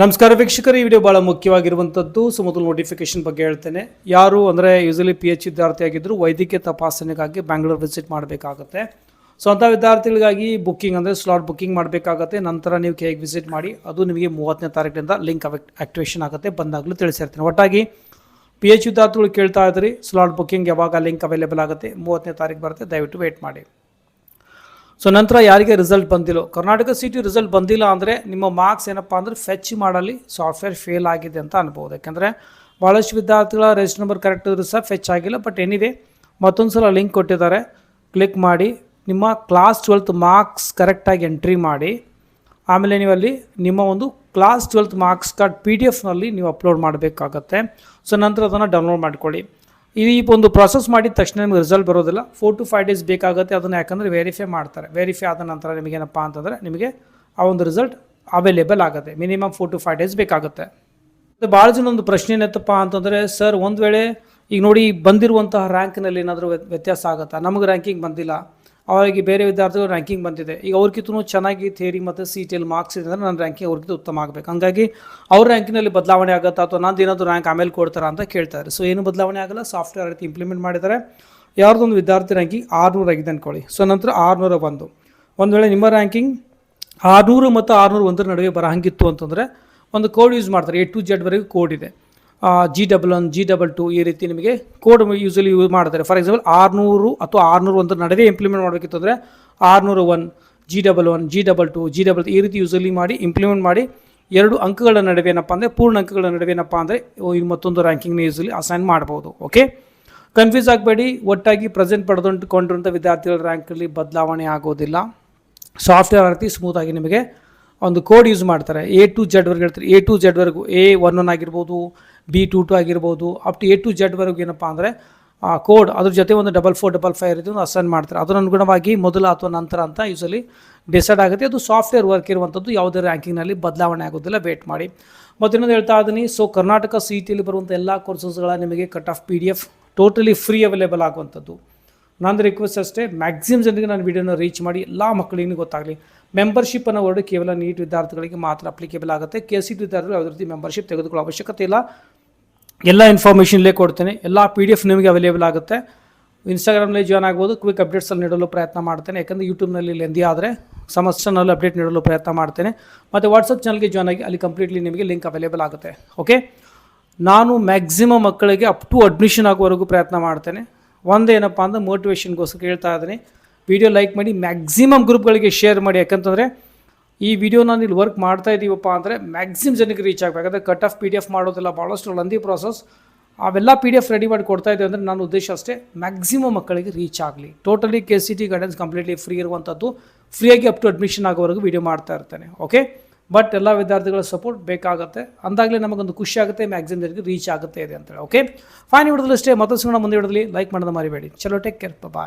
ನಮಸ್ಕಾರ ವೀಕ್ಷಕರು, ಈ ವಿಡಿಯೋ ಭಾಳ ಮುಖ್ಯವಾಗಿರುವಂಥದ್ದು. ಸೊ ಮೊದಲು ನೋಟಿಫಿಕೇಶನ್ ಬಗ್ಗೆ ಹೇಳ್ತೇನೆ. ಯಾರು ಅಂದರೆ ಯೂಸಲಿ ಪಿ ಎಚ್ ವಿದ್ಯಾರ್ಥಿ ಆಗಿದ್ದರು ವೈದ್ಯಕೀಯ ತಪಾಸಣೆಗಾಗಿ ಬ್ಯಾಂಗ್ಳೂರ್ ವಿಸಿಟ್ ಮಾಡಬೇಕಾಗುತ್ತೆ. ಸೊ ಅಂಥ ವಿದ್ಯಾರ್ಥಿಗಳಿಗಾಗಿ ಬುಕ್ಕಿಂಗ್ ಅಂದರೆ ಸ್ಲಾಟ್ ಬುಕ್ಕಿಂಗ್ ಮಾಡಬೇಕಾಗತ್ತೆ. ನಂತರ ನೀವು ಹೇಗೆ ವಿಸಿಟ್ ಮಾಡಿ, ಅದು ನಿಮಗೆ ಮೂವತ್ತನೇ ತಾರೀಕಿನಿಂದ ಲಿಂಕ್ ಆಕ್ಟಿವೇಶನ್ ಆಗುತ್ತೆ. ಬಂದಾಗಲೂ ತಿಳಿಸಿರ್ತೀನಿ. ಒಟ್ಟಾಗಿ ಪಿ ಎಚ್ ವಿದ್ಯಾರ್ಥಿಗಳು ಕೇಳ್ತಾ ಇದ್ರಿ ಸ್ಲಾಟ್ ಬುಕ್ಕಿಂಗ್ ಯಾವಾಗ ಲಿಂಕ್ ಅವೈಲೇಬಲ್ ಆಗುತ್ತೆ, ಮೂವತ್ತನೇ ತಾರೀಕು ಬರುತ್ತೆ, ದಯವಿಟ್ಟು ವೇಟ್ ಮಾಡಿ. ಸೊ ನಂತರ ಯಾರಿಗೆ ರಿಸಲ್ಟ್ ಬಂದಿಲ್ಲ? ಕರ್ನಾಟಕ ಸಿಟಿ ರಿಸಲ್ಟ್ ಬಂದಿಲ್ಲ ಅಂದರೆ ನಿಮ್ಮ ಮಾರ್ಕ್ಸ್ ಏನಪ್ಪ ಅಂದರೆ ಫೆಚ್ ಮಾಡಲಿ ಸಾಫ್ಟ್ವೇರ್ ಫೇಲ್ ಆಗಿದೆ ಅಂತ ಅನ್ಬೋದು. ಯಾಕೆಂದರೆ ಭಾಳಷ್ಟು ವಿದ್ಯಾರ್ಥಿಗಳ ರೆಜಿಸ್ಟರ್ ನಂಬರ್ ಕರೆಕ್ಟ್ ಇದ್ರೂ ಸಹ ಫೆಚ್ ಆಗಿಲ್ಲ. ಬಟ್ ಏನಿದೆ ಮತ್ತೊಂದು ಸಲ ಲಿಂಕ್ ಕೊಟ್ಟಿದ್ದಾರೆ. ಕ್ಲಿಕ್ ಮಾಡಿ, ನಿಮ್ಮ ಕ್ಲಾಸ್ ಟ್ವೆಲ್ತ್ ಮಾರ್ಕ್ಸ್ ಕರೆಕ್ಟಾಗಿ ಎಂಟ್ರಿ ಮಾಡಿ. ಆಮೇಲೆ ನೀವು ಅಲ್ಲಿ ನಿಮ್ಮ ಒಂದು class twelfth marks card P D ಎಫ್ನಲ್ಲಿ ನೀವು ಅಪ್ಲೋಡ್ ಮಾಡಬೇಕಾಗತ್ತೆ. ಸೊ ನಂತರ ಅದನ್ನು ಡೌನ್ಲೋಡ್ ಮಾಡ್ಕೊಳ್ಳಿ. ಈ ಒಂದು ಪ್ರಾಸೆಸ್ ಮಾಡಿದ ತಕ್ಷಣ ನಿಮಗೆ ರಿಸಲ್ಟ್ ಬರೋದಿಲ್ಲ. ಫೋರ್ ಟು ಫೈವ್ ಡೇಸ್ ಬೇಕಾಗುತ್ತೆ ಅದನ್ನು ಯಾಕಂದರೆ ವೆರಿಫೈ ಮಾಡ್ತಾರೆ. ವೆರಿಫೈ ಆದ ನಂತರ ನಿಮಗೇನಪ್ಪ ಅಂತಂದರೆ ನಿಮಗೆ ಆ ಒಂದು ರಿಸಲ್ಟ್ ಅವೈಲೇಬಲ್ ಆಗುತ್ತೆ. Minimum four to five days ಬೇಕಾಗುತ್ತೆ. ಮತ್ತು ಭಾಳ ಜನ ಒಂದು ಪ್ರಶ್ನೆ ಏನತ್ತಪ್ಪ ಅಂತಂದರೆ ಸರ್ ಒಂದು ವೇಳೆ ಈಗ ನೋಡಿ ಬಂದಿರುವಂತಹ ರ್ಯಾಂಕ್ನಲ್ಲಿ ಏನಾದರೂ ವ್ಯತ್ಯಾಸ ಆಗುತ್ತಾ? ನಮಗೆ ರ್ಯಾಂಕಿಂಗ್ ಬಂದಿಲ್ಲ. ಅವರಿಗೆ ಬೇರೆ ವಿದ್ಯಾರ್ಥಿಗಳು ರ್ಯಾಂಕಿಂಗ್ ಬಂದಿದೆ. ಈಗ ಅವ್ರಿಗಿಂತೂ ಚೆನ್ನಾಗಿ ಥಿಯರಿ ಮತ್ತು ಸಿ ಟಿಯಲ್ಲಿ ಮಾರ್ಕ್ಸ್ ಇದೆ ಅಂದರೆ ನನ್ನ ರ್ಯಾಂಕಿಂಗ್ ಅವ್ರಿಗಿಂತ ಉತ್ತಮ ಆಗಬೇಕು. ಹಾಗಾಗಿ ಅವ್ರ ರ್ಯಾಂಕಿನಲ್ಲಿ ಬದಲಾವಣೆ ಆಗುತ್ತಾ ಅಥವಾ ನಂದು ಏನಾದರೂ ರ್ಯಾಂಕ್ ಆಮೇಲೆ ಕೊಡ್ತಾರಾ ಅಂತ ಕೇಳ್ತಾರೆ ಸೊ ಏನು ಬದಲಾವಣೆ ಆಗಲ್ಲ ಸಾಫ್ಟ್ವೇರ್ ರೀತಿ ಇಂಪ್ಲಿಮೆಂಟ್ ಮಾಡಿದ್ದಾರೆ. ಯಾರ್ದೊಂದು ವಿದ್ಯಾರ್ಥಿ ರ್ಯಾಂಕಿಂಗ್ ಆರುನೂರು ಆಗಿದೆ ಅಂದ್ಕೊಳ್ಳಿ ಸೊ ನಂತರ ಆರುನೂರ ಒಂದು. ಒಂದು ವೇಳೆ ನಿಮ್ಮ ರ್ಯಾಂಕಿಂಗ್ ಆರುನೂರು ಮತ್ತು ಆರುನೂರು ಒಂದರ ನಡುವೆ ಬರಹಂಗಿತ್ತು ಅಂತಂದರೆ ಒಂದು ಕೋಡ್ ಯೂಸ್ ಮಾಡ್ತಾರೆ. ಎ ಟು ಜೆಡ್ವರೆಗೂ ಕೋಡ್ ಇದೆ. G double one G double two ಈ ರೀತಿ ನಿಮಗೆ ಕೋಡ್ ಯೂಸಲಿ ಯೂಸ್ ಮಾಡ್ತಾರೆ. ಫಾರ್ ಎಕ್ಸಾಂಪಲ್ ಆರುನೂರು ಅಥವಾ ಆರುನೂರು ಒಂದು ನಡುವೆ ಇಂಪ್ಲಿಮೆಂಟ್ ಮಾಡಬೇಕಿತ್ತು ಅಂದರೆ ಆರುನೂರು one G double one G double two G double ಈ ರೀತಿ ಯೂಸಲಿ ಮಾಡಿ ಇಂಪ್ಲಿಮೆಂಟ್ ಮಾಡಿ ಎರಡು ಅಂಕಗಳ ನಡುವೆ ಏನಪ್ಪ ಅಂದರೆ ಪೂರ್ಣ ಅಂಕಗಳ ನಡುವೆ ಏನಪ್ಪ ಅಂದರೆ ಮತ್ತೊಂದು ರ್ಯಾಂಕಿಂಗ್ನ ಯೂಸಲಿ ಅಸೈನ್ ಮಾಡ್ಬೋದು. ಓಕೆ ಕನ್ಫ್ಯೂಸ್ ಆಗಬೇಡಿ. ಒಟ್ಟಾಗಿ ಪ್ರೆಸೆಂಟ್ ಪಡೆದುಕೊಂಡಿರುವಂಥ ವಿದ್ಯಾರ್ಥಿಗಳ ರ್ಯಾಂಕಲ್ಲಿ ಬದಲಾವಣೆ ಆಗೋದಿಲ್ಲ. ಸಾಫ್ಟ್ವೇರ್ ರೀತಿ ಸ್ಮೂತಾಗಿ ನಿಮಗೆ ಒಂದು ಕೋಡ್ ಯೂಸ್ ಮಾಡ್ತಾರೆ. ಎ ಟು ಜೆಡ್ವರೆಗೆ ಹೇಳ್ತಾರೆ. ಎ ಟು ಜೆಡ್ವರೆಗೂ ಎ ಒನ್ ಒನ್ ಆಗಿರ್ಬೋದು ಬಿ ಟು ಟು ಆಗಿರ್ಬೋದು ಅಪ್ ಟು ಎ ಟು ಜೆಡ್ವರೆಗೂ ಏನಪ್ಪ ಅಂದರೆ, ಆ ಕೋಡ್ ಅದ್ರ ಜೊತೆ ಒಂದು ಡಬಲ್ ಫೋರ್ ಡಬಲ್ ಫೈವ್ ಇರೋದು ಒಂದು ಅಸೈನ್ ಮಾಡ್ತಾರೆ. ಅದರ ಅನುಗುಣವಾಗಿ ಮೊದಲ ಅಥವಾ ನಂತರ ಅಂತ ಯೂಸಲಿ ಡಿಸೈಡ್ ಆಗುತ್ತೆ. ಅದು ಸಾಫ್ಟ್ವೇರ್ ವರ್ಕ್ ಇರುವಂಥದ್ದು ಯಾವುದೇ ರ್ಯಾಂಕಿಂಗ್ನಲ್ಲಿ ಬದಲಾವಣೆ ಆಗೋದಿಲ್ಲ ವೇಟ್ ಮಾಡಿ. ಮತ್ತು ಇನ್ನೊಂದು ಹೇಳ್ತಾ ಇದ್ದೀನಿ ಸೊ ಕರ್ನಾಟಕ ಸಿ ಟಿಯಲ್ಲಿ ಬರುವಂಥ ಎಲ್ಲ ಕೋರ್ಸಸ್ಗಳ ನಿಮಗೆ cut off P D F totally free available ಆಗುವಂಥದ್ದು ನಾನು ರಿಕ್ವೆಸ್ಟ್ ಅಷ್ಟೇ ಮ್ಯಾಕ್ಸಿಮಮ್ ಜನರಿಗೆ ನಾನು ವೀಡಿಯೋನ ರೀಚ್ ಮಾಡಿ, ಎಲ್ಲ ಮಕ್ಕಳಿಗೆ ಗೊತ್ತಾಗಲಿ. ಮೆಂಬರ್ಶಿಪ್ ಅನ್ನೋ ವರ್ಡ್ ಕೇವಲ ನೀಟ್ ವಿದ್ಯಾರ್ಥಿಗಳಿಗೆ ಮಾತ್ರ ಅಪ್ಲಿಕೇಬಲ್ ಆಗುತ್ತೆ. ಕೆ ಸಿ ವಿದ್ಯಾರ್ಥಿಗಳು ಯಾವುದೇ ರೀತಿ ಮೆಂಬರ್ಶಿಪ್ ತೆಗೆದುಕೊಳ್ಳೋ ಅವಶ್ಯಕತೆ ಇಲ್ಲ. ಎಲ್ಲ ಇನ್ಫಾರ್ಮೇಷನ್ ಇಲ್ಲೇ ಕೊಡ್ತೇನೆ. ಎಲ್ಲ ಪಿ ಡಿ ಎಫ್ ನಿಮಗೆ ಅವೈಲೇಬಲ್ ಆಗುತ್ತೆ. ಇನ್ಸ್ಟಾಗ್ರಾಮ್ನಲ್ಲಿ ಜಾಯ್ನ್ ಆಗ್ಬೋದು. ಕ್ವಿಕ್ ಅಪ್ಡೇಟ್ಸಲ್ಲಿ ನೀಡಲು ಪ್ರಯತ್ನ ಮಾಡ್ತೇನೆ. ಯಾಕಂದರೆ ಯೂಟ್ಯೂಬ್ನಲ್ಲಿ ಲೆಂದಿ ಆದರೆ ಸಮಸ್ಯೆನಲ್ಲಿ ಅಪ್ಡೇಟ್ ನೀಡಲು ಪ್ರಯತ್ನ ಮಾಡ್ತೇನೆ. ಮತ್ತು ವಾಟ್ಸಪ್ ಚಾನಲ್ಗೆ ಜಾಯ್ನ್ ಆಗಿ ಅಲ್ಲಿ ಕಂಪ್ಲೀಟ್ಲಿ ನಿಮಗೆ ಲಿಂಕ್ ಅವೈಲೇಬಲ್ ಆಗುತ್ತೆ. ಓಕೆ ನಾನು ಮ್ಯಾಕ್ಸಿಮಮ್ ಮಕ್ಕಳಿಗೆ ಅಪ್ ಟು ಅಡ್ಮಿಷನ್ ಆಗೋವರೆಗೂ ಪ್ರಯತ್ನ ಮಾಡ್ತೇನೆ. ಒಂದೇನಪ್ಪ ಅಂದ್ರೆ ಮೋಟಿವೇಶನ್ಗೋಸ್ಕರ ಹೇಳ್ತಾ ಇದ್ದೀನಿ. ವಿಡಿಯೋ ಲೈಕ್ ಮಾಡಿ ಮ್ಯಾಕ್ಸಿಮಮ್ ಗ್ರೂಪ್ಗಳಿಗೆ ಶೇರ್ ಮಾಡಿ. ಯಾಕಂತಂದರೆ ಈ ವಿಡಿಯೋನ ಇಲ್ಲಿ ವರ್ಕ್ ಮಾಡ್ತಾ ಇದ್ದೀವಪ್ಪ ಅಂದರೆ ಮ್ಯಾಕ್ಸಿಮಮ್ ಜನಕ್ಕೆ ರೀಚ್ ಆಗಬೇಕು. ಯಾಕಂದರೆ cut off P D F ಮಾಡೋದಿಲ್ಲ ಭಾಳಷ್ಟು ಲಂದಿ ಪ್ರಾಸೆಸ್ ಅವೆಲ್ಲ ಪಿ ಡಿ ಎಫ್ ರೆಡಿ ಮಾಡಿ ಕೊಡ್ತಾ ಇದ್ದೀವಿ ಅಂದರೆ ನನ್ನ ಉದ್ದೇಶ ಅಷ್ಟೇ ಮ್ಯಾಕ್ಸಿಮಮ್ ಮಕ್ಕಳಿಗೆ ರೀಚ್ ಆಗಲಿ. Totally K C T guidance completely free ಇರುವಂಥದ್ದು ಫ್ರೀಯಾಗಿ ಅಪ್ ಟು ಅಡ್ಮಿಷನ್ ಆಗೋವರೆಗೂ ವಿಡಿಯೋ ಮಾಡ್ತಾ ಇರ್ತೇನೆ. ಓಕೆ ಬಟ್ ಎಲ್ಲ ವಿದ್ಯಾರ್ಥಿಗಳ ಸಪೋರ್ಟ್ ಬೇಕಾಗುತ್ತೆ. ಅಂದಾಗಲೇ ನಮಗೊಂದು ಖುಷಿ ಆಗುತ್ತೆ ಮ್ಯಾಕ್ಸಿಮಮ್ ಜನರಿಗೆ ರೀಚ್ ಆಗುತ್ತೆ ಇದೆ ಅಂತೇಳಿ. ಓಕೆ ಫೈನ್ ಹಿಡಿದಲು ಅಷ್ಟೇ. ಮತ್ತೊಂದು ಸಿಗೋಣ. ಮುಂದೆ ಹಿಡಿದಲಿ ಲೈಕ್ ಮಾಡೋದು ಮರಿಬೇಡಿ. ಚಲೋ ಟೇಕ್ ಕೇರ್ ಬಾಯ್